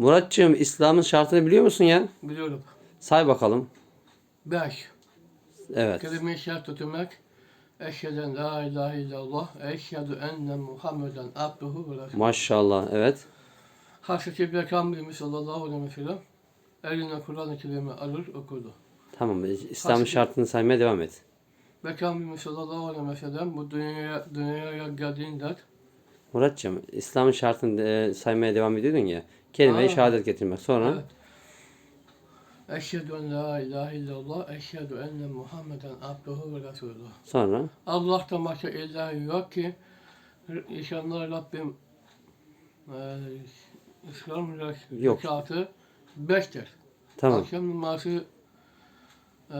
Muratçığım İslam'ın şartını biliyor musun ya? Biliyorum. Say bakalım. 5. Evet. Kelime-i şehadet tutmak. Eşheden la ilahe illallah. Eşhedü enne Muhammeden abduhu ve resulü. Maşallah. Evet. Hazreti Peygamberimiz sallallahu aleyhi ve sellem eline Kur'an-ı Kerim'i alır okurdu. Tamam. İslam'ın Hasbi- şartını saymaya devam et. Peygamberimiz sallallahu aleyhi ve sellem bu dünyaya, dünyaya geldiğinde Muratçığım İslam'ın şartını e, saymaya devam ediyordun ya. Kelime-i şehadet getirmek. Sonra Evet. Eşhedü en la ilahe illallah, eşhedü enne Muhammeden abduhu ve resulü. sonra Allah'tan başka ilah yok ki inşallah Rabbim e, İslam Yok. rekatı beştir. tamam. Akşam namazı e,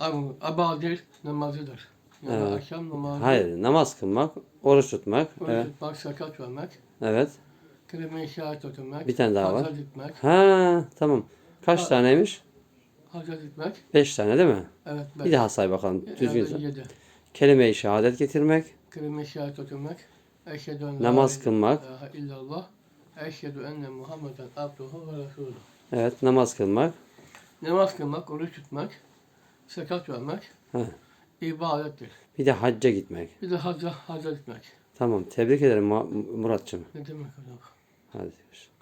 ab- abadir namazıdır. Yani Evet. akşam namazı Hayır. Namaz kılmak, oruç tutmak. oruç Evet. tutmak, zakat vermek, Evet. kelime-i şehadet Bir tane daha var. hac etmek, Ha, tamam. Kaç Ha. taneymiş? hac etmek, Beş tane değil mi? evet Bir daha say bakalım. Düzgün say. yedi. Kelime-i şehadet getirmek, Kelime-i şehadet ötürmek, eşhedü en namaz kılmak, illallah, eşhedü enne Muhammeden abduhu ve resulü. evet namaz kılmak, Namaz kılmak, oruç tutmak, zekat vermek He. İbadettir. bir de hacca gitmek. Bir de hacca, hacca gitmek. Tamam. Tebrik ederim Mu- Muratçım. Ne demek hocam? Hadi. görüşürüz.